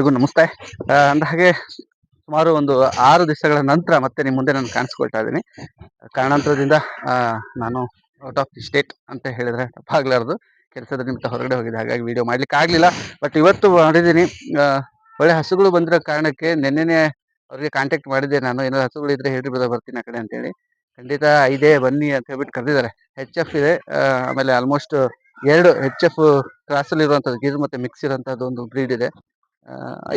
ಎಲ್ರಿಗೂ ನಮಸ್ತೆ. ಅಂದ ಹಾಗೆ ಸುಮಾರು ಒಂದು ಆರು ದಿವಸಗಳ ನಂತರ ಮತ್ತೆ ನಿಮ್ಮ ಮುಂದೆ ನಾನು ಕಾಣಿಸ್ಕೊಳ್ತಾ ಇದ್ದೀನಿ. ಕಾರಣಾಂತರದಿಂದ ನಾನು ಔಟ್ ಆಫ್ ದಿ ಸ್ಟೇಟ್ ಅಂತ ಹೇಳಿದ್ರೆ ತಪ್ಪಾಗ್ಲಾರ್ದು. ಕೆಲಸದ ನಿಮಿತ್ತ ಹೊರಗಡೆ ಹೋಗಿದೆ, ಹಾಗಾಗಿ ವಿಡಿಯೋ ಮಾಡ್ಲಿಕ್ಕೆ ಆಗ್ಲಿಲ್ಲ. ಬಟ್ ಇವತ್ತು ಮಾಡಿದ್ದೀನಿ ಒಳ್ಳೆ ಹಸುಗಳು ಬಂದಿರೋ ಕಾರಣಕ್ಕೆ ನಿನ್ನೆನೆ ಅವ್ರಿಗೆ ಕಾಂಟ್ಯಾಕ್ಟ್ ಮಾಡಿದ್ದೆ ನಾನು. ಏನಾದ್ರು ಹಸುಗಳು ಇದ್ರೆ ಹೇಳಿ ಬಿಡೋ ಬರ್ತೀನಿ ಆ ಕಡೆ ಅಂತೇಳಿ. ಖಂಡಿತ ಇದೆ, ಬನ್ನಿ ಅಂತ ಹೇಳ್ಬಿಟ್ಟು ಕರೆದಿದ್ದಾರೆ. ಹೆಚ್ ಎಫ್ ಇದೆ ಆಮೇಲೆ ಆಲ್ಮೋಸ್ಟ್ ಎರಡು ಹೆಚ್ ಎಫ್ ಕ್ರಾಸಲ್ಲಿ ಇರುವಂತದ್ದು ಗಿರ್ ಮತ್ತೆ ಮಿಕ್ಸ್ ಇರುವಂಥದ್ದು ಒಂದು ಬ್ರೀಡ್ ಇದೆ.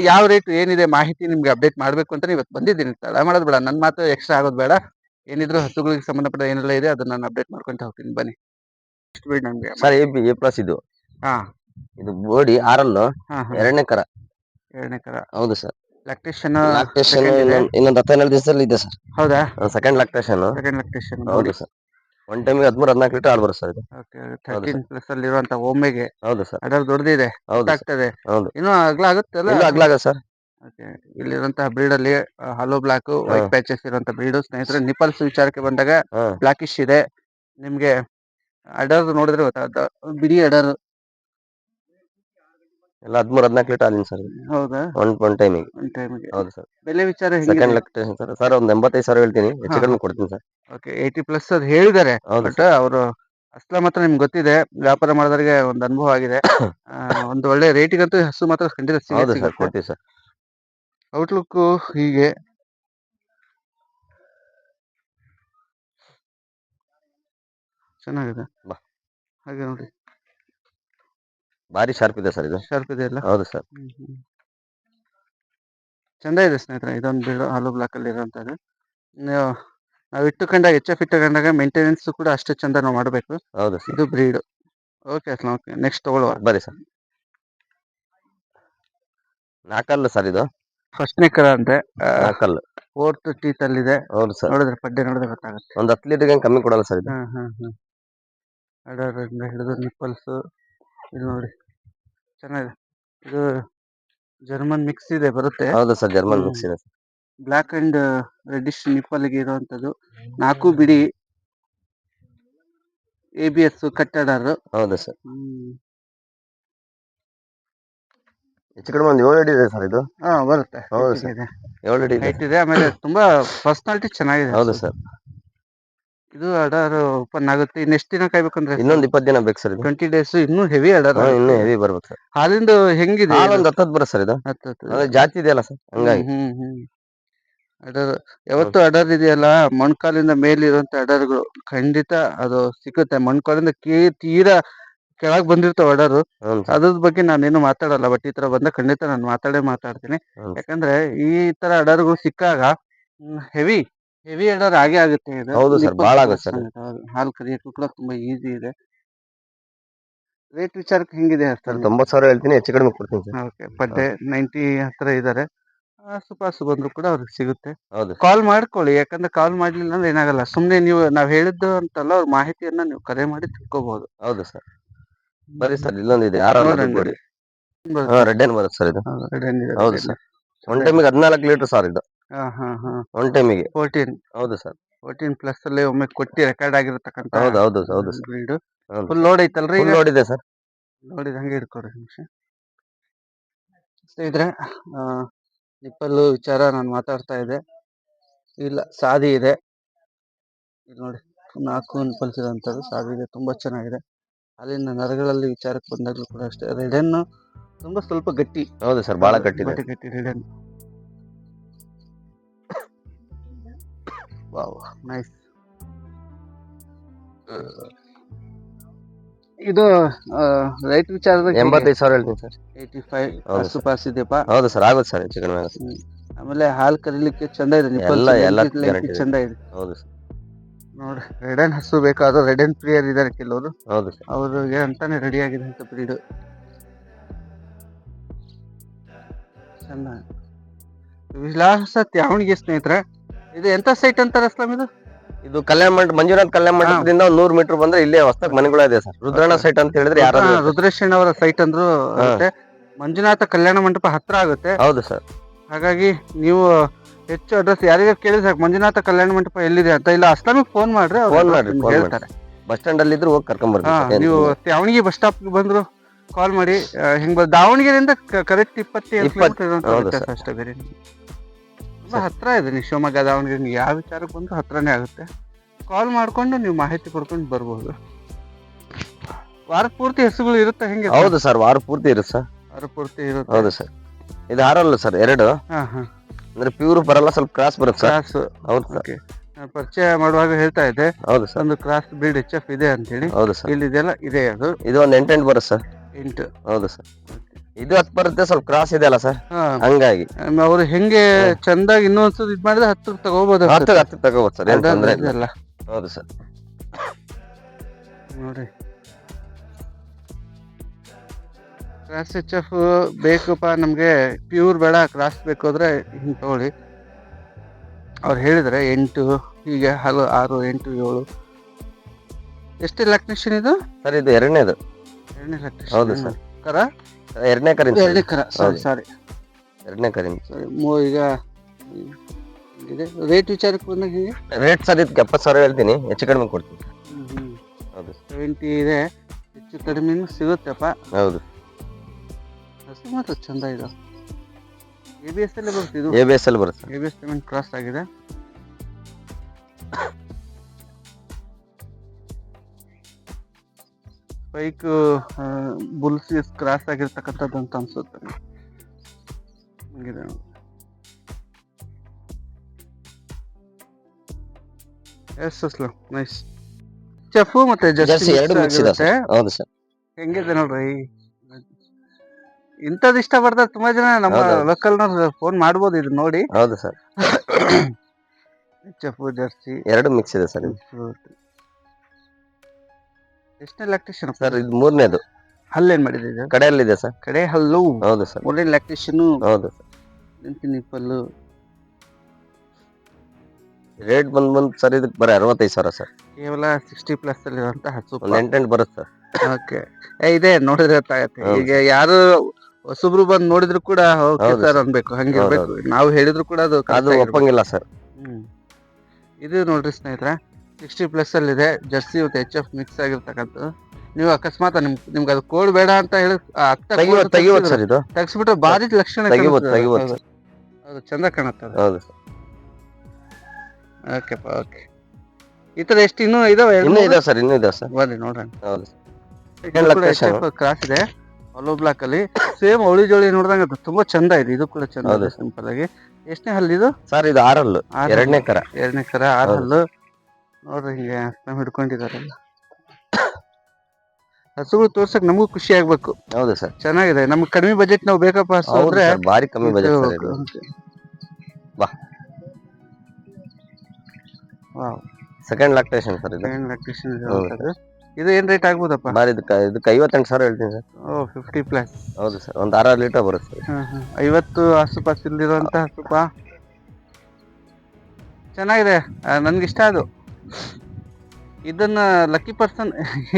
ಯಾವ ರೇಟ್ ಏನಿದೆ ಮಾಹಿತಿ ನಿಮ್ಗೆ ಅಪ್ಡೇಟ್ ಮಾಡ್ಬೇಕು ಅಂತ ಇವತ್ತು ಬಂದಿದ್ದೀನಿ ತಡ ಮಾಡೋದು ಬೇಡ. ನನ್ನ ಮಾತು ಎಕ್ಸ್ಟ್ರಾ ಆಗೋದು ಬೇಡ. ಏನಿದ್ರು ಹಸುಗಳಿಗೆ ಸಂಬಂಧಪಟ್ಟ ಏನೆಲ್ಲ ಇದೆ ಅದನ್ನ ನಾನು ಅಪ್ಡೇಟ್ ಮಾಡ್ಕೊಂತ ಹೋಗ್ತೀನಿ. ಬನ್ನಿ. ನಮ್ಗೆ sir A B A plus ಇದು. ಹಾ. ಇದು ಬೋಡಿ ಆರ್ ಹಾ ಹಾ. ಎರಡನೇ ಕರ. ಎರಡನೇ ಕರ. ಹೌದು ಸರ್. ಲ್ಯಾಕ್ಟೇಷನ್ ಲ್ಯಾಕ್ಟೇಷನ್ ಇನ್ನೊಂದು ಹತ್ತೆರಡು ದಿವಸದಲ್ಲಿ ಇದೆ ಸರ್. ಹೌದಾ? ಸೆಕೆಂಡ್ ಲ್ಯಾಕ್ಟೇಷನ್ ಸೆಕೆಂಡ್ ಲ್ಯಾಕ್ಟೇಷನ್ ಹೌದು ಸರ್. ಒನ್ ಟೈಮಿಗೆ ಹದಿಮೂರು ಹದಿನಾಲ್ಕು ಲೀಟರ್ ಹಾಲು ಬರುತ್ತೆ ಸರ್ ಇದು. ಥರ್ಟೀನ್ ಪ್ಲಸ್ ಅಲ್ಲಿ ಇರುವಂತ ಒಮ್ಮೆಗೆ ಹೌದು ಸರ್. ಅದರ ದೊಡ್ಡದಿದೆ ಹೌದು ಆಗ್ತದೆ ಹೌದು. ಇನ್ನೂ ಅಗ್ಲ ಆಗುತ್ತಲ್ಲ? ಇನ್ನು ಅಗ್ಲಾಗ ಸರ್. Okay. ಇಲ್ಲಿರುವಂತಹ ಬ್ರೀಡ್ ಅಲ್ಲಿ ಹಲೋ ಬ್ಲಾಕ್ ವೈಟ್ ಪ್ಯಾಚಸ್ ಇರುವಂತ ಬ್ರೀಡ್ ಸ್ನೇಹಿತರೆ ನಿಪಲ್ಸ್ ವಿಚಾರಕ್ಕೆ ಬಂದಾಗ ಹಾ. ಬ್ಲಾಕಿಶ್ ಇದೆ. ನಿಮ್ಗೆ ಅಡರ್ ನೋಡಿದ್ರೆ ಗೊತ್ತಾಗುತ್ತೆ. ಬಿಡಿ ಅಡರ್ ಎಲ್ಲ ಹದಿಮೂರು ಹದಿನಾಲ್ಕು ಲೀಟರ್ ಹಾಲಿನ ಸರ್ ಹೌದಾ? ಒನ್ ಒನ್ ಟೈಮಿಗೆ ಒಂದ್ ಟೈಮ್ಗೆ ಹೌದು ಸರ್ ಬೆಲೆ ವಿಚಾರ ಸೆಕೆಂಡ್ ಲ್ಯಾಕ್ಟೇಷನ್ ಸರ್ ಸರ್ ಒಂದು ಎಂಬತ್ತೈದು ಸಾವಿರ ಹೇಳ್ತೀನಿ. ಹೆಚ್ಚು. ಕಡಿಮೆ ಕೊಡ್ತೀನಿ ಸರ್ ಓಕೆ ಏಯ್ಟಿ ಪ್ಲಸ್ ಅದು ಹೇಳಿದ್ದಾರೆ. ಹೌದು ಬಟ್ ಅವರು ಅಸ್ಲ ಮಾತ್ರ ನಿಮ್ಗೆ ಗೊತ್ತಿದೆ. ವ್ಯಾಪಾರ ಮಾಡೋದರಿಗೆ ಒಂದು ಅನುಭವ ಆಗಿದೆ. ಆ, ಒಂದು ಒಳ್ಳೆ ರೇಟಿಗಂತೂ ಹಸು ಮಾತ್ರ ಖಂಡಿತ ಹೌದು ಸರ್ ಸಿಗುತ್ತೆ. ಕೊಡ್ತೀವಿ ಸರ್ ಔಟ್ಲುಕ್ ಹೀಗೆ. ಚೆನ್ನಾಗಿದೆ. ಬಾ. ಹಾಗೆ ನೋಡಿ ಭಾರಿ ಶಾರ್ಪ್ ಇದೆ ಸರ್ ಇದು. ಶಾರ್ಪ್ ಇದೆ ಅಲ್ಲ? ಹೌದು ಸರ್ ಹ್ಮ್, ಹ್ಮ್. ಚಂದ ಇದೆ ಸ್ನೇಹಿತರೆ ಇದೊಂದು ಬೀಡು ಹಾಲು ಬ್ಲಾಕ್ ಅಲ್ಲಿ ಇರುವಂತದ್ದು. ನೀವು ನಾವು ಇಟ್ಟುಕೊಂಡಾಗ ಎಫ್ ಇಟ್ಟುಕೊಂಡಾಗ ಮೇಂಟೆನೆನ್ಸ್ ಕೂಡ ಅಷ್ಟೇ ಚಂದ ನಾವು ಮಾಡಬೇಕು. ಹೌದು ಸರ್ ಇದು breed okay Aslam okay next ತಗೊಳ್ಳುವ. ಬರ್ರಿ ಸರ್ ನಾಕಲ್ಲ ಸರ್ ಇದು. ಫಸ್ಟ್ನೇ ಕರ ಅಂತೆ. ನಾಲ್ಕಲ್ಲು ಫೋರ್ತ್ ಟೀತ್ ಅಲ್ಲಿ ಇದೆ. ಹೌದು ಸರ್ ನೋಡಿದ್ರೆ ಪಡ್ಡೆ ನೋಡಿದ್ರೆ ಗೊತ್ತಾಗುತ್ತೆ. ಒಂದು ಹತ್ತು ಲೀಟರ್ಗೆ ಕಮ್ಮಿ ಕೊಡಲ್ಲ ಸರ್ ಇದು. ಹ್ಮ್ ಹ್ಮ್ ಅಡರಿಂದ ಹಿಡಿದು ನಿಪ್ಪಲ್ಸ್ ಇದು ನೋಡಿ. ಚೆನ್ನಾಗಿದೆ ಇದು ಜರ್ಮನ್ ಮಿಕ್ಸ್ ಇದೆ ಬರುತ್ತೆ. ಹೌದು ಸರ್ ಜರ್ಮನ್ ಮಿಕ್ಸ್ ಇದೆ ಸರ್. ಬ್ಲಾಕ್ ಅಂಡ್ ರೆಡ್ಡಿಶ್ ನಿಪ್ಪಲ್ಗೆ ಇರುವಂತದ್ದು ನಾಲ್ಕು ಬಿಡಿ ಎ ಬಿ ಎಸ್ ಕಟ್ಟಡರು ಹೌದು ಸರ್. ಹೆಚ್ಚು ಕಡಿಮೆ ಒಂದು ಏಳು ಅಡಿ ಇದೆ ಸರ್ ಇದು. ಹಾ ಬರುತ್ತೆ. ಹೌದು ಸರ್. ಏಳು ಅಡಿ ಇದೆ. ಹೈಟ್ ಇದೆ. ಆಮೇಲೆ ತುಂಬಾ ಪರ್ಸನಾಲಿಟಿ ಚೆನ್ನಾಗಿದೆ ಹೌದು ಸರ್. ಇದು ಅಡಾರ್ ಓಪನ್ ಆಗುತ್ತೆ. ಇನ್ನು ಎಷ್ಟು ದಿನ ಕಾಯ್ಬೇಕಂದ್ರೆ? ಇನ್ನೊಂದು ಇಪ್ಪತ್ತು ದಿನ ಬೇಕು ಸರ್ ಇದು. ಟ್ವೆಂಟಿ ಡೇಸ್ ಇನ್ನೂ ಹೆವಿ ಅಡರ್ ಹಾ, ಇನ್ನೂ ಹೆವಿ ಬರ್ಬೇಕು ಸರ್. ಹಾಲಿಂದು ಹೆಂಗಿದೆ? ಹಾಲು ಒಂದು ಹತ್ತತ್ತು ಬರುತ್ತೆ ಸರ್ ಇದು. ಹತ್ತು ಹತ್ತು. ಅದೇ ಜಾತಿ ಇದೆಯಲ್ಲ ಸರ್? ಹಂಗಾಗಿ. ಹ್ಮ್ ಹ್ಮ್ ಅಡರ್ ಯಾವತ್ತು ಅಡರ್ ಇದೆಯಲ್ಲ ಮೊಣಕಾಲಿಂದ ಮೇಲಿರುವಂತ ಅಡರ್ಗಳು ಖಂಡಿತ ಅದು ಸಿಗುತ್ತೆ. ಮೊಣಕಾಲಿಂದ ಕೀ ತೀರಾ ಕೆಳಗ್ ಬಂದಿರ್ತಾವ ಅಡರು. ಹ್ಞೂ ಸರ್. ಅದ್ರ ಬಗ್ಗೆ ನಾನೇನು ಮಾತಾಡಲ್ಲ ಬಟ್ ಈ ತರ ಬಂದ ಖಂಡಿತ ನಾನು ಮಾತಾಡೇ ಮಾತಾಡ್ತೀನಿ. ಯಾಕಂದ್ರೆ ಈ ತರ ಅಡರ್ಗಳು ಸಿಕ್ಕಾಗ ಹೆವಿ ಹೆವಿ ಎಡರ್ ಆಗೇ ಆಗುತ್ತೆ ಇದು. ಹೌದು ಸರ್ ಬಾಳ ಆಗುತ್ತೆ sir. ಹಾಲು ಕರಿಯಕ್ಕೂ ಕೂಡ ತುಂಬಾ ಈಸಿ ಇದೆ. ರೇಟ್ ವಿಚಾರಕ್ಕೆ ಹೆಂಗಿದೆ ಸರ್ ತೊಂಬತ್ತು ಸಾವಿರ ಹೇಳ್ತೀನಿ ಹೆಚ್ಚು ಕಡಿಮೆ ಕೊಡ್ತೀನಿ ಸರ್. ಓಕೆ ಪಡ್ಡೆ ನೈಂಟಿ ಹತ್ರ ಇದ್ದಾರೆ ಸುಪಾಸು ಬಂದ್ರು ಕೂಡ ಅವ್ರಿಗೆ ಸಿಗುತ್ತೆ. ಹೌದು. ಕಾಲ್ ಮಾಡ್ಕೊಳ್ಳಿ ಯಾಕಂದ್ರೆ ಕಾಲ್ ಮಾಡ್ಲಿಲ್ಲ ಅಂದ್ರೆ ಏನಾಗಲ್ಲ. ಸುಮ್ನೆ ನೀವು ನಾವ್ ಹೇಳಿದ್ದು ಅಂತಲ್ಲ ಅವ್ರ ಮಾಹಿತಿಯನ್ನ ನೀವು ಕರೆ ಮಾಡಿ ತಿಳ್ಕೊಬಹುದು ಹೌದು ಸರ್. ಬರೀ ಸರ್ ಇಲ್ಲೊಂದು ಇದೆ. ರೆಡ್ ನೋಡೋಣ. ಗೋಡಿ ಹಾ ರೆಡ್ ಏನ್ ಬರುತ್ತೆ ಸರ್ ಇದು. ಹೌದು ಸರ್. ಒನ್ ಟೈಮಿಗೆ ಹದಿನಾಲ್ಕು ಲೀಟರ್ ಸರ್ ಇದು. ಒನ್ ಟೈಮಿಗೆ ಫೋರ್ಟೀನ್ ಹೌದು ಸರ್. ಫೋರ್ಟೀನ್ ಪ್ಲಸ್ ಅಲ್ಲಿ ಒಮ್ಮೆ ಕೊಟ್ಟಿ ರೆಕಾರ್ಡ್ ಆಗಿರತಕ್ಕಂತ ಹೌದು ಹೌದು ಹೌದು ಸರ್. ಬ್ರೀಡ್ ಫುಲ್ ಲೋಡ್ ಐತಲ್ರಿ ಈಗ? ನೋಡಿದೆ ಸರ್. ನೋಡಿದ ಹಂಗೆ ಇಟ್ಕೊಡ್ರಿ ನಿಮಿಷ. ಸ್ನೇಹಿತರೆ ನಿಪ್ಪಲ್ಲು ವಿಚಾರ ನಾನು ಮಾತಾಡ್ತಾ ಇದ್ದೆ. ಇಲ್ಲ ಸಾದಿ ಇದೆ. ಇಲ್ಲಿ ನೋಡಿ ನಾಲ್ಕು ನಿಪ್ಪಲ್ಸ್ ಇರೋಂಥದ್ದು ಸಾದಿ ಇದೆ ತುಂಬಾ ಚೆನ್ನಾಗಿದೆ. ಅಲ್ಲಿನ ನರಗಳಲ್ಲಿ ವಿಚಾರಕ್ಕೆ ಬಂದಾಗಲೂ ಕೂಡ ಅಷ್ಟೇ. ರೆಡನ್ನು ತುಂಬಾ ಸ್ವಲ್ಪ ಗಟ್ಟಿ. ಹೌದು ಸರ್ ಬಹಳ ಗಟ್ಟಿ ಗಟ್ಟಿ ಗಟ್ಟಿ ರೆಡನ್ ವಾವ್ ನೈಸ್ ಇದು ರೈಟ್ ವಿಚಾರದಾಗ ಎಂಬತ್ತೈದು ಸಾವಿರ ಹೇಳ್ತೀನಿ ಸರ್. ಏಯ್ಟಿ ಫೈವ್ ಅಷ್ಟು ಪಾಸ್ ಇದೆಯಪ್ಪ? ಹೌದು ಸರ್ ಆಗುತ್ತೆ ಸರ್ ಹೆಚ್ಚು ಕಡಿಮೆ ಆಗುತ್ತೆ. ಆಮೇಲೆ ಹಾಲು ಕರೀಲಿಕ್ಕೆ ಚಂದ ಇದೆ ಎಲ್ಲ- ಎಲ್ಲ. ಚಂದ ಇದೆ. ಹೌದು ಸರ್. ನೋಡಿ ರೆಡನ್ ಹಸು ರೆಡ್ ಅಂಡ್ ಪ್ರಿಯರ್ ಇದಾರೆ ಕೆಲವರು. ಹೌದು ಸರ್. ಅವ್ರಿಗೆ ಅಂತಾನೆ ರೆಡಿ ಆಗಿದೆ ಅಂತ ಬ್ರೀಡ್ ಚಂದ. ವಿಲಾಸ ತ್ಯಾವಣಿಗೆ ಸ್ನೇಹಿತರೆ ಇದು ಎಂತ ಸೈಟ್ ಅಂತಾರೆ ಅಸ್ಲಾಂ ಇದು? ಇದು ಕಲ್ಯಾಣ ಮಂಟಪ ಮಂಜುನಾಥ್ ಕಲ್ಯಾಣ ಮಂಟಪದಿಂದ ಒಂದ್ ನೂರ್ ಮೀಟರ್ ಬಂದ್ರೆ ಇಲ್ಲೇ ಹೊಸ ಮನೆಗಳಿದೆ ಇದೆ ಸರ್. ರುದ್ರಣ ಸೈಟ್ ಅಂತ ಹೇಳಿದ್ರೆ ಹಾ, ಯಾರಾದ್ರೂ ರುದ್ರೇಶಣ್ಣ ಅವರ ಸೈಟ್ ಅಂದ್ರು ಆಗುತ್ತೆ. ಮಂಜುನಾಥ ಕಲ್ಯಾಣ ಮಂಟಪ ಹತ್ರ ಆಗುತ್ತೆ. ಹೌದು ಸರ್. ಹಾಗಾಗಿ ನೀವು ಹೆಚ್ಚು ಅಡ್ರೆಸ್ ಯಾರಿಗಾರು ಕೇಳಿದ್ರೆ ಸಾಕು. ಮಂಜುನಾಥ ಕಲ್ಯಾಣ ಮಂಟಪ ಎಲ್ಲಿದೆ ಅಂತ. ಇಲ್ಲ ಅಸ್ಲಾಮಿಗೆ ಫೋನ್ ಮಾಡ್ರಿ ಫೋನ್ ಮಾಡ್ರಿ, ನಿಮ್ಗೆ ಹೇಳ್ತಾರೆ. ಬಸ್ ಸ್ಟ್ಯಾಂಡ್ ಅಲ್ಲಿ ಇದ್ರು ಹೋಗಿ ಕರ್ಕೊಂಡ್ ಹಾ ನೀವು ತ್ಯಾವಣಿಗೆ ಬಸ್ ಸ್ಟಾಪ್ ಬಂದ್ರು ಕಾಲ್ ಮಾಡಿ. ಆ, ಹಿಂಗ್ ಬ- ದಾವಣಗೆರೆಯಿಂದ ಕರೆಕ್ಟ್ ಇಪ್ಪತ್ತೇಳು ಇಪ್ಪತ್ತು, ಕಿಲೋಮೀಟರ್ ಇರುವಂತ ಹೌದು ವ್ಯತ್ಯಾಸ ಅಷ್ಟೇ ಬೇರೆ ತುಂಬಾ ಹತ್ರ ಇದೆ. ನೀವು ಶಿವಮೊಗ್ಗ ದಾವಣಗೆರೆ ನೀವು ಯಾವ ವಿಚಾರಕ್ಕೆ ಬಂದು ಹತ್ರನೇ ಆಗುತ್ತೆ. ಕಾಲ್ ಮಾಡಿಕೊಂಡು ನೀವು ಮಾಹಿತಿ ಕೊಡ್ಕೊಂಡು ಬರ್ಬೋದು. ವಾರ ಪೂರ್ತಿ ಹೆಸರುಗಳು ಇರುತ್ತೆ ಹೆಂಗೆ? ಹೌದು ಸರ್ ವಾರ ಪೂರ್ತಿ ಇರುತ್ತೆ ಸರ್. ವಾರ ಪೂರ್ತಿ ಇರುತ್ತೆ. ಹೌದು ಸರ್. ಇದು ಆರಲ್ಲ ಸರ್ ಎರಡು? ಹಾ ಹಾ. ಅಂದ್ರೆ ಪ್ಯೂರ್ ಬರಲ್ಲ ಸ್ವಲ್ಪ ಕ್ರಾಸ್ ಬರುತ್ತೆ ಸರ್. ಕ್ರಾಸ್ ಹೌದು ಸರ್. ಓಕೆ ಪರಿಚಯ ಮಾಡುವಾಗ ಹೇಳ್ತಾ ಇದ್ದೆ. ಹೌದು ಸರ್. ಒಂದು ಕ್ರಾಸ್ ಬ್ರೀಡ್ ಎಚ್ ಎಫ್ ಇದೆ ಅಂತೇಳಿ ಹೌದು ಸರ್. ಇಲ್ಲಿದೆಲ್ಲ ಇದೆ ಅದು. ಇದು ಒಂದು ಎಂಟೆಂಟು ಬರುತ್ತೆ ಸರ್. ಎಂಟು. ಹೌದು ಸರ್. ಇದು ಹತ್ತು ಬರುತ್ತೆ ಸ್ವಲ್ಪ ಕ್ರಾಸ್ ಇದೆ ಅಲ್ಲ ಸರ್ ಹಾ. ಹಂಗಾಗಿ. ಅವ್ರು ಹೆಂಗೆ ಚಂದಾಗಿ ಇನ್ನೊಂದ್ಸಲ ಇದ್ ಮಾಡಿದ್ರೆ ಹತ್ತು ತಗೋಬಹುದು ಹತ್ತು ಹತ್ತು ತಗೋಬೋದು ಸರ್ ಏನ್ ತೊಂದ್ರೆ ಇಲ್ಲ. ಇದೆಲ್ಲ. ಹೌದು ಸರ್ ನೋಡಿ. ಕ್ರಾಸ್ ಎಚ್ ಎಫ್ ಬೇಕಪ್ಪ ನಮ್ಗೆ ಪ್ಯೂರ್ ಬೇಡ ಕ್ರಾಸ್ ಬೇಕಾದ್ರೆ ಹಿಂಗೆ ಹಿಂಗ್ ತಗೊಳ್ಳಿ. ಅವ್ರು ಹೇಳಿದ್ರೆ ಎಂಟು ಹೀಗೆ ಹಲವು ಆರು ಎಂಟು ಏಳು. ಎಷ್ಟು ಲ್ಯಾಕ್ನೇಷನ್ ಇದು? ಸರ್ ಇದು ಎರಡನೇದು. ಎರಡನೇ ಹೌದು ಸರ್ ಕರ ಎರಡನೇ ಕರಿಂದ ಎರಡನೇ ಕರ ಸಾರಿ ಸಾರಿ ಎರಡನೇ ಕರಿಂದ ಸಾರಿ ಮೂ ಈಗ ಇದೆ. ರೇಟ್ ವಿಚಾರಕ್ಕೆ ಬಂದಾಗ ಹೀಗೆ? ರೇಟ್ ಸರ್ ಇದಕ್ಕೆ ಎಪ್ಪತ್ತು ಸಾವಿರ ಹೇಳ್ತೀನಿ. ಹೆಚ್ಚು ಕಡಿಮೆ ಕೊಡ್ತೀನಿ. ಹೌದು. ಸೆವೆಂಟಿ ಇದೆ. ಹೆಚ್ಚು ಕಡಿಮೆ ಸಿಗುತ್ತೆಪ್ಪ. ಹೌದು. ಹಸು ಮಾತ್ರ ಚಂದ ಇದೆ. ಎ ಬಿ ಎಸ್ ಅಲ್ಲಿ ಬರುತ್ತೆ ಇದು? ಎ ಬಿ ಎಸ್ ಅಲ್ಲಿ ಬರುತ್ತೆ. A B S payment cross ಆಗಿದೆ. ಬೈಕ್ ಬುಲ್ಸಿ ಕ್ರಾಸ್ ಆಗಿರ್ತಕ್ಕಂಥದ್ದು ಅಂತ ಅನ್ಸುತ್ತೆ. ಹಂಗಿದೆ. ಎಸ್ ಅಸ್ಲ ನೈಸ್ ಚೆಫು ಮತ್ತೆ ಜರ್ಸಿ ಎರಡು ಮಿಕ್ಸ್ ಹೌದು ಸರ್. ಹೆಂಗಿದೆ ನೋಡ್ರಿ? ಇಂಥದ್ದು ಇಷ್ಟ ಬರ್ತಾರೆ ತುಂಬಾ ಜನ. ನಮ್ಮ. ಲೋಕಲ್ನವ್ರು ಫೋನ್ ಮಾಡ್ಬೋದು ಇದು ನೋಡಿ. ಹೌದು ಸರ್. ಚೆಫು ಜರ್ಸಿ ಎರಡು ಮಿಕ್ಸ್ ಇದೆ ಸರ್. ಎಷ್ಟನೇ ಲ್ಯಾಕ್ಟೇಷನ್ ಸರ್ ಇದು ಮೂರನೇದು. ಹಲ್ಲೇನ್ ಮಾಡಿದೆ ಇದು? ಕಡೆಯಲ್ಲಿದೆ ಸರ್. ಕಡೆ ಹಲ್ಲು. ಹೌದು ಸರ್. ಮೂರನೇ ಎಲೆಕ್ಟ್ರಿಷಿಯನ್ ಹೌದು ಸರ್. ನಿಪ್ಪಲ್ಲು ರೇಟ್ ಬಂದ್ ಬಂದ್ ಸರ್ ಇದಕ್ಕೆ ಬರೀ ಅರವತ್ತೈದು ಸಾವಿರ ಸರ್. ಕೇವಲ ಸಿಕ್ಸ್ಟಿ ಪ್ಲಸ್ ಅಲ್ಲಿರುವಂತ ಅಂತ ಒಂದು ಎಂಟೆಂಟು ಬರುತ್ತೆ ಸರ್. ಓಕೆ ಇದೆ ನೋಡಿದ್ರೆ ಗೊತ್ತಾಗತ್ತೆ ಈಗ ಯಾರು ಹೊಸಬ್ರು ಬಂದು ನೋಡಿದ್ರು ಕೂಡ ಓಕೆ ಹೌದು ಸರ್ ಅನ್ಬೇಕು. ಹಂಗಿರ್ಬೇಕು ನಾವು ಹೇಳಿದ್ರು ಕೂಡ ಅದು correct ಅದು ಆಗಿರ್ಬೇಕು. ಒಪ್ಪಂಗಿಲ್ಲ ಸರ್. ಹ್ಮ್. ಇದು ನೋಡ್ರಿ ಸ್ನೇಹಿತರೆ ಸಿಕ್ಸ್ಟಿ ಪ್ಲಸ್ ಅಲ್ಲಿ ಇದೆ ಜರ್ಸಿ ಮತ್ತು ಎಚ್ ಎಫ್ ಮಿಕ್ಸ್ ಆಗಿರ್ತಕ್ಕಂಥದ್ದು. ನೀವು ಅಕಸ್ಮಾತ್ ನಿಮ್ ನಿಮ್ಗೆ ಅದು ಕೋಡ್ ಬೇಡ ಅಂತ ಹೇಳಿ ತೆಗಿಬೋದು ತೆಗಿಬೋದು ಸರ್ ಇದು. ತೆಗ್ಸ್ಬಿಟ್ರೆ ಭಾರಿ ಲಕ್ಷಣ ತೆಗಿಬೋದು, ಚಂದ ಕಾಣುತ್ತೆ ಹೌದು ಸರ್. ಓಕೆಪ್ಪ ಓಕೆ. ಈ ತರ ಎಷ್ಟು ಇನ್ನೂ ಇದಾವೆ? ಇನ್ನೂ ಇದೆ ಸರ್ ಇನ್ನೂ ಇದೆ ಸರ್. ಬನ್ನಿ ನೋಡೋಣ. ಹೌದು ಕ್ರಾಸ್ ಇದೆ ಹೊಲೋ ಬ್ಲಾಕ್ ಅಲ್ಲಿ. ಸೇಮ್ ಅವಳಿ ಜೋಳಿ ನೋಡಿದಂಗ ತುಂಬಾ ಚಂದ ಇದೆ. ಇದು ಕೂಡ ಚಂದ ಇದೆ ಸಿಂಪಲ್ ಆಗಿ. ಎಷ್ಟನೇ ಹಲ್ಲು ಇದು? ಸರ್ ಇದು ಆರಲ್ಲು ಆರು ಎರಡನೇ ಕರ. ಎರಡನೇ ಕರ ಆರಲ್ಲು ನೋಡ್ರಿ ಹಿಂಗೆ ನಮ್ಮ ಹಿಡ್ಕೊಂಡಿದಾರಲ್ಲ ಹಸುಗಳು ತೋರ್ಸಕ್ ನಮಗೂ ಖುಷಿ ಆಗ್ಬೇಕು. ಹೌದು ಸರ್. ಚೆನ್ನಾಗಿದೆ. ನಮ್ಗೆ ಕಡಿಮೆ ಬಜೆಟ್ ನಾವು ಬೇಕಪ್ಪ ಹಸು ಹೌದು ಅಂದ್ರೆ ಸರ್ ಭಾರಿ ಕಮ್ಮಿ ಬಜೆಟ್ ಸರ್ ಇದು. ಬಾ. ವಾವ್ ಸೆಕೆಂಡ್ ಲ್ಯಾಕ್ಟೇಷನ್ ಸರ್ ಇದು. ಸೆಕೆಂಡ್ ಲ್ಯಾಕ್ಟೇಷನ್ ಇದೆ ಹೌದು. ಅಂತದ್ದು. ಇದು ಏನ್ ರೇಟ್ ಆಗ್ಬೋದಪ್ಪ? ಭಾರಿ ಇದಕ್ಕೆ ಇದಕ್ಕೆ ಐವತ್ತೆಂಟು ಸಾವಿರ ಹೇಳ್ತೀನಿ ಸರ್. ಓ ಫಿಫ್ಟಿ ಪ್ಲಸ್ ಹೌದು ಸರ್ ಒಂದು ಆರಾರು ಲೀಟರ್ ಬರುತ್ತೆ ಸರ್. ಐವತ್ತು ಆಸುಪಾಸು ಇಲ್ದಿರುವಂತ ಹಸುಪ ಚೆನ್ನಾಗಿದೆ ನನಗಿಷ್ಟ ನನ್ಗೆ ಇಷ್ಟ ಅದು. ಇದನ್ನ ಲಕ್ಕಿ ಪರ್ಸನ್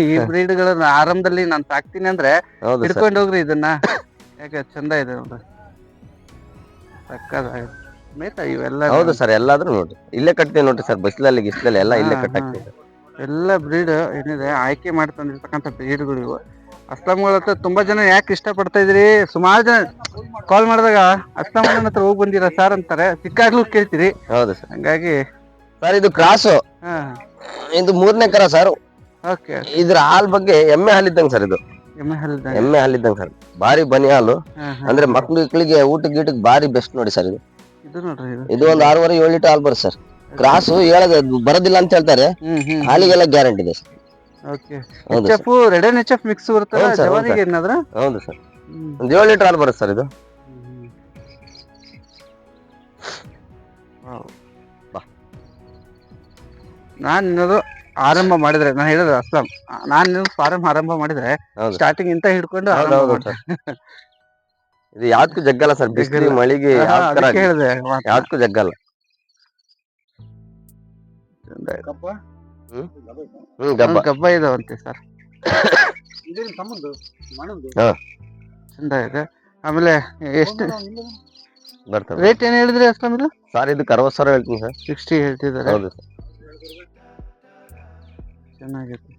ಈ ಬ್ರೀಡ್ಗಳನ್ನ ಆರಂಭದಲ್ಲಿ ನಾನು ಸಾಕ್ತೀನಿ ಅಂದ್ರೆ ಹೌದು ಹಿಡ್ಕೊಂಡು ಹೋಗ್ರಿ ಇದನ್ನ. ಯಾಕೆ ಚಂದ ಇದೆ ನೋಡ್ರಿ. ಸಕ್ಕದಾಗಿದೆ ಮೇತ ಇವೆಲ್ಲ ಹೌದು ಸರ್ ಎಲ್ಲಾದ್ರೂ ನೋಡ್ರಿ ಇಲ್ಲೇ ಕಟ್ತೀವಿ ನೋಡ್ರಿ ಸರ್ ಬಸ್ಲಲ್ಲಿ ಗಿಸ್ಲಲ್ಲಿ ಎಲ್ಲ ಇಲ್ಲೇ ಹಾ, ಕಟ್ಟಾಕ್ತೀವಿ. ಸರ್ ಎಲ್ಲ ಬ್ರೀಡ್ ಏನಿದೆ ಆಯ್ಕೆ ಮಾಡ್ತಂದಿರ್ತಕ್ಕಂಥ ಬ್ರೀಡ್ಗಳು ಇವು. ಅಸ್ಲಾಂಗಳ ಹತ್ರ ತುಂಬಾ ಜನ ಯಾಕೆ ಇಷ್ಟಪಡ್ತಾ ಇದ್ರಿ ಸುಮಾರು ಜನ ಕಾಲ್ ಮಾಡಿದಾಗ ಅಸ್ಲಾಂ ಹತ್ರ ಹೋಗಿ ಬಂದಿರ ಸರ್ ಅಂತಾರೆ. ಸಿಕ್ಕಾಗ್ಲೂ ಕೇಳ್ತೀರಿ. ಹೌದು ಸರ್. ಹಂಗಾಗಿ ಸರ್ ಇದು ಕ್ರಾಸ್ ಹಾ. ಇದು ಮೂರನೇ ಕರ ಸರ್ ಓಕೆ ಇದ್ರ ಹಾಲ್ ಬಗ್ಗೆ ಎಮ್ಮೆ ಹಾಲಿದ್ದಂಗೆ ಸರ್ ಇದು. ಎಮ್ಮೆ ಹಾಲ್ ಎಮ್ಮೆ ಹಾಲಿದ್ದಂಗೆ ಸರ್ ಭಾರಿ ಬನಿ ಹಾಲು. ಅಂದ್ರೆ ಮಕ್ಳು ಮಕ್ಕಳಿಗೆ ಊಟ ಗೀಟಕ್ಕೆ ಭಾರಿ ಬೆಸ್ಟ್ ನೋಡಿ ಸರ್ ಇದು. ಇದು ನೋಡ್ರಿ ಇದು. ಇದು ಒಂದು ಆರೂವರೆ ಏಳು ಲೀಟರ್ ಹಾಲ್ ಬರುತ್ತೆ ಸರ್ ಕ್ರಾಸ್ ಹೇಳದ ಬರೋದಿಲ್ಲ ಅಂತ ಹೇಳ್ತಾರೆ. ಹ್ಮ್ ಹ್ಮ್ ಹಾಲಿಗೆಲ್ಲ ಗ್ಯಾರಂಟಿ ಇದೆ ಸರ್ ಓಕೆ ಹೌದು H F red H F mix ಬರುತ್ತಲ್ಲ ಹೌದು sir, ಹೌದು ಜವಾರಿಗೆ ಏನಾದ್ರ? ಹೌದು ಸರ್ ಒಂದು ಏಳು ಲೀಟರ್ ಹಾಲು ಬರುತ್ತೆ ಸರ್ ಇದು. ನಾನ್ ನಿನ್ನದು ಆರಂಭ ಮಾಡಿದ್ರೆ ನಾನು ಹೇಳಿದ್ರೆ ಅಸ್ಲಾಂ. ನಾನ್ ಇನ್ನೊಂದು ಫಾರಂ ಆರಂಭ ಮಾಡಿದ್ರೆ ಹೌದು. ಸ್ಟಾರ್ಟಿಂಗ್ ಇಂತ ಹಿಡ್ಕೊಂಡು ಹೌದು ಆರಂಭ ಇದು ಯಾವ್ದಕ್ಕೂ ಜಗ್ಗಲ್ಲ ಸರ್ ಬಿಸಿಲು ಜಗ್ಗಲ್ಲ. ಮಳಿಗೆ ಹಾ, ಯಾವ ತರ ಅದಕ್ಕೆ ಹೇಳಿದೆ ಮಾತು. ಯಾವ್ದಕ್ಕೂ ಜಗ್ಗಲ್ಲ. ಕಬ್ಬ? ಇದೆ. ಹ್ಮ್ ಗಬ್ಬ ಒಂದ್ ಗಬ್ಬ ಇದಾವಂತೆ ಸರ್. ಚಂದ ಇದೆ. ಆಮೇಲೆ ಎಷ್ಟು? ಬರ್ತದೆ ರೇಟ್ ಏನ್ ಹೇಳಿದ್ರಿ ಅಸ್ಲಾಂ ಇದು? ಸರ್ ಇದಕ್ಕೆ ಅರವತ್ತು ಸಾವಿರ ಹೇಳ್ತೀನಿ ಸರ್. ಸಿಕ್ಸ್ಟಿ ಹೇಳ್ತಿದ್ದಾರೆ. ಹೌದು ಸರ್. ಚೆನ್ನಾಗಿದೆ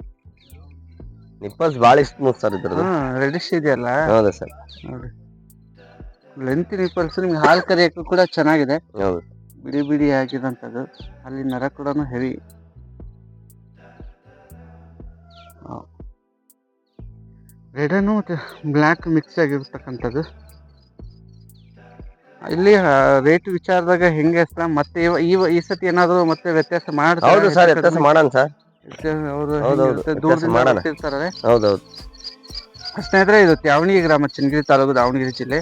ನಿಪ್ಪಲ್ಸ್ ಬಾಳ ಸ್ಮೂತ್ ಸರ್ ಇದ್ರದ್ದು. ಹಾ ರೆಡಿಶ್ ಇದೆಯಲ್ಲ? ಹೌದು ಸರ್. ನೋಡಿ ಲೆಂತ್ ನಿಪ್ಪಲ್ಸ್ ನಿಮ್ಗೆ ಹಾಲು ಕರಿಯಕ್ಕೂ ಕೂಡ ಚೆನ್ನಾಗಿದೆ. ಹೌದು. ಬಿಡಿ ಬಿಡಿ ಆಗಿದಂಥದ್ದು ಅಲ್ಲಿ ನರ ಕೂಡ ಹೆವಿ. ರೆಡನು ಮತ್ತು ಬ್ಲ್ಯಾಕ್ ಮಿಕ್ಸ್ ಆಗಿರ್ತಕ್ಕಂಥದ್ದು. ಇಲ್ಲಿ ರೇಟ್ ವಿಚಾರದಾಗ ಹೆಂಗೆ ಸರ್ ಮತ್ತೆ ಇವ- ಈ ಈ ಸತಿ ಏನಾದ್ರು ಮತ್ತೆ ವ್ಯತ್ಯಾಸ ಮಾಡ್ತಾರೆ ಹೌದು ಸರ್ ವ್ಯತ್ಯಾಸ ಮಾಡೋಣ ಸರ್. ಹೌದೌದು, ಸ್ನೇಹಿತರೆ ಇದು ತ್ಯಾವಣಿಗೆ ಗ್ರಾಮ ಚನ್ನಗಿರಿ ತಾಲೂಕು ದಾವಣಗೆರೆ ಜಿಲ್ಲೆ.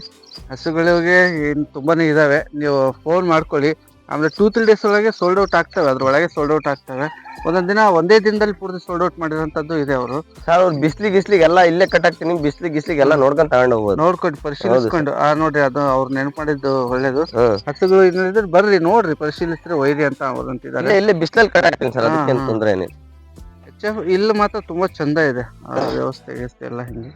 ಹಸುಗಳಿಗೆ ಏನು ತುಂಬಾನೇ ಇದಾವೆ. ನೀವು ಫೋನ್ ಮಾಡ್ಕೊಳ್ಳಿ. ಆಮೇಲೆ ಟೂ ತ್ರೀ ಡೇಸ್ ಒಳಗೆ ಸೋಲ್ಡ್ ಔಟ್ ಆಗ್ತವೆ. ಅದ್ರೊಳಗೆ ಸೋಲ್ಡ್ ಔಟ್ ಆಗ್ತವೆ. ಒಂದೊಂದು ದಿನ ಒಂದೇ ದಿನದಲ್ಲಿ ಪೂರ್ತಿ ಸೋಲ್ಡ್ ಔಟ್ ಮಾಡಿರೋಂಥದ್ದು ಇದೆ ಅವರು. ಸರ್ ಅವ್ರು ಬಿಸ್ಲಿ ಗಿಸ್ಲಿಗೆ ಎಲ್ಲ ಇಲ್ಲೇ ಆಗ್ತೀನಿ ಬಿಸ್ಲಿ ಗಿಸ್ಲಿಗೆ ಎಲ್ಲ ನೋಡ್ಕೊಂಡು ತಗೊಂಡು ಹೋಗ್ಬೋದು. ನೋಡ್ಕೊಂಡು ಪರಿಶೀಲಿಸ್ಕೊಂಡು. ಆ ನೋಡ್ರಿ ಅದು ಅವ್ರು ನೆನಪು ಮಾಡಿದ್ದು ಒಳ್ಳೇದು ಹಸುಗಳು ಇನ್ನಿದ್ರೆ ಬರ್ರಿ ನೋಡ್ರಿ ಪರಿಶೀಲಿಸಿದ್ರೆ ಒಯ್ರಿ ಅಂತ ಅವ್ರು ಅಂತಿದ್ದಾರೆ. ಇಲ್ಲೇ ಬಿಸ್ಲಲ್ಲಿ ಕಟ್ ಆಗ್ತೀನಿ ಸರ್. ಅದಕ್ಕೆ ತೊಂದರೆ. ಏನಿಲ್ಲ. ಇಲ್ಲಿ ಮಾತ್ರ ತುಂಬಾ ಚಂದ ಇದೆ ವ್ಯವಸ್ಥೆ ವ್ಯವಸ್ಥೆ ಎಲ್ಲ ಹಿಂಗೆ